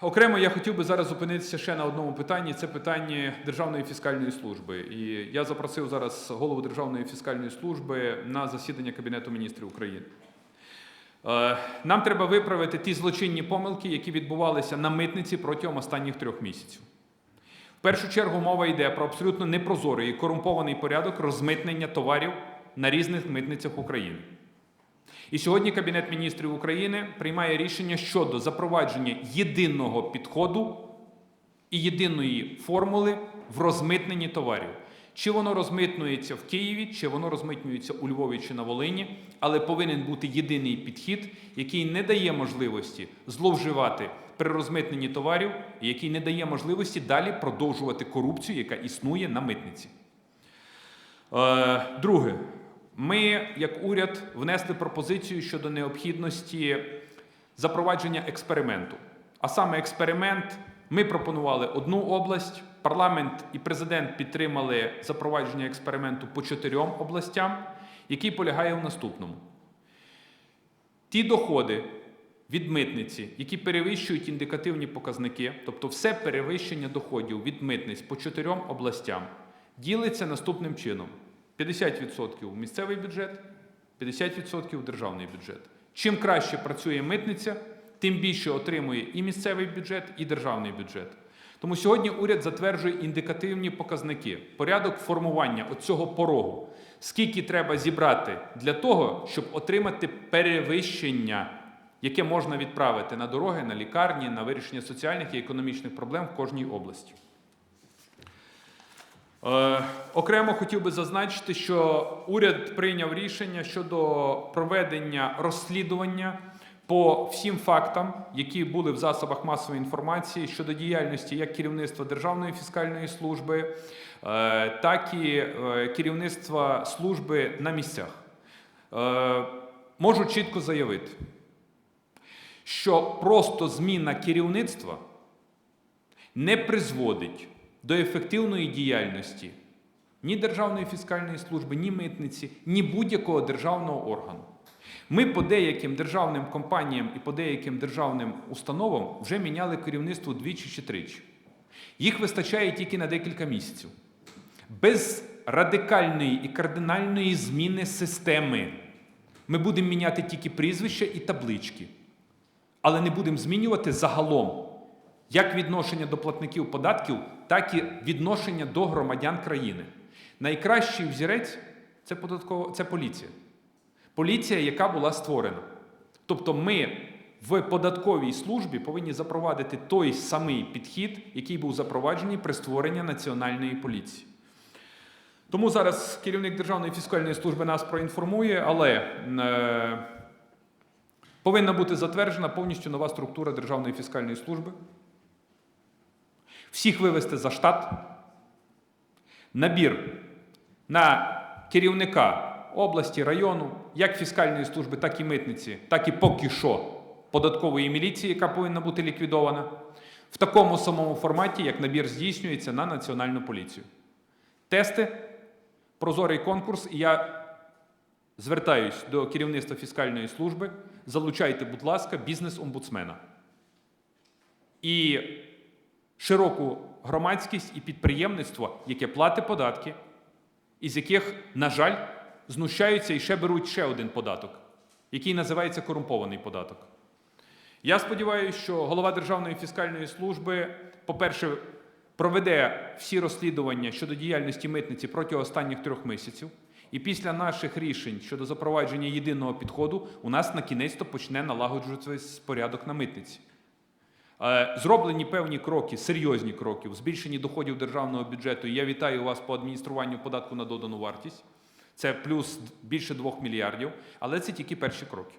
Окремо я хотів би зараз зупинитися ще на одному питанні. Це питання Державної фіскальної служби. І я запросив зараз голову Державної фіскальної служби на засідання Кабінету міністрів України. Е, Нам треба виправити ті злочинні помилки, які відбувалися на митниці протягом останніх трьох місяців. В першу чергу мова йде про абсолютно непрозорий і корумпований порядок розмитнення товарів на різних митницях України. І сьогодні Кабінет міністрів України приймає рішення щодо запровадження єдиного підходу і єдиної формули в розмитненні товарів. Чи воно розмитнюється в Києві, чи воно розмитнюється у Львові чи на Волині, але повинен бути єдиний підхід, який не дає можливості зловживати при розмитненні товарів, який не дає можливості далі продовжувати корупцію, яка існує на митниці. Е, Друге, ми, як уряд, внесли пропозицію щодо необхідності запровадження експерименту. А саме експеримент ми пропонували одну область, парламент і президент підтримали запровадження експерименту по чотирьом областям, який полягає в наступному. Ті доходи від митниці, які перевищують індикативні показники, тобто все перевищення доходів від митниць по чотирьом областям, ділиться наступним чином: 50% в місцевий бюджет, 50% в державний бюджет. Чим краще працює митниця, тим більше отримує і місцевий бюджет, і державний бюджет. Тому сьогодні уряд затверджує індикативні показники, порядок формування оцього порогу. Скільки треба зібрати для того, щоб отримати перевищення, яке можна відправити на дороги, на лікарні, на вирішення соціальних і економічних проблем в кожній області. Е, окремо хотів би зазначити, що уряд прийняв рішення щодо проведення розслідування по всім фактам, які були в засобах масової інформації щодо діяльності як керівництва Державної фіскальної служби, е, так і е, керівництва служби на місцях. Можу чітко заявити, що просто зміна керівництва не призводить до ефективної діяльності ні Державної фіскальної служби, ні митниці, ні будь-якого державного органу. Ми по деяким державним компаніям і по деяким державним установам вже міняли керівництво двічі чи тричі. Їх вистачає тільки на декілька місяців. Без радикальної і кардинальної зміни системи ми будемо міняти тільки прізвища і таблички, але не будемо змінювати загалом як відношення до платників податків, так і відношення до громадян країни. Найкращий взірець це, податково, це поліція. Поліція, яка була створена. Тобто ми в податковій службі повинні запровадити той самий підхід, який був запроваджений при створенні Національної поліції. Тому зараз керівник Державної фіскальної служби нас проінформує, але е, повинна бути затверджена повністю нова структура Державної фіскальної служби. Всіх вивести за штат. Набір на керівника області, району, як фіскальної служби, так і митниці, так і поки що податкової міліції, яка повинна бути ліквідована, в такому самому форматі, як набір здійснюється на Національну поліцію. Тести, прозорий конкурс, і я звертаюсь до керівництва фіскальної служби. Залучайте, будь ласка, бізнес-омбудсмена. І широку громадськість і підприємництво, яке платить податки, із яких, на жаль, знущаються і ще беруть ще один податок, який називається корумпований податок. Я сподіваюся, що голова Державної фіскальної служби, по-перше, проведе всі розслідування щодо діяльності митниці протягом останніх трьох місяців. І після наших рішень щодо запровадження єдиного підходу у нас на кінець-то почне налагоджуватися порядок на митниці. Е, Зроблені певні кроки, серйозні кроки в збільшенні доходів державного бюджету. Я вітаю вас по адмініструванню податку на додану вартість. Це плюс більше 2 мільярдів, але це тільки перші кроки.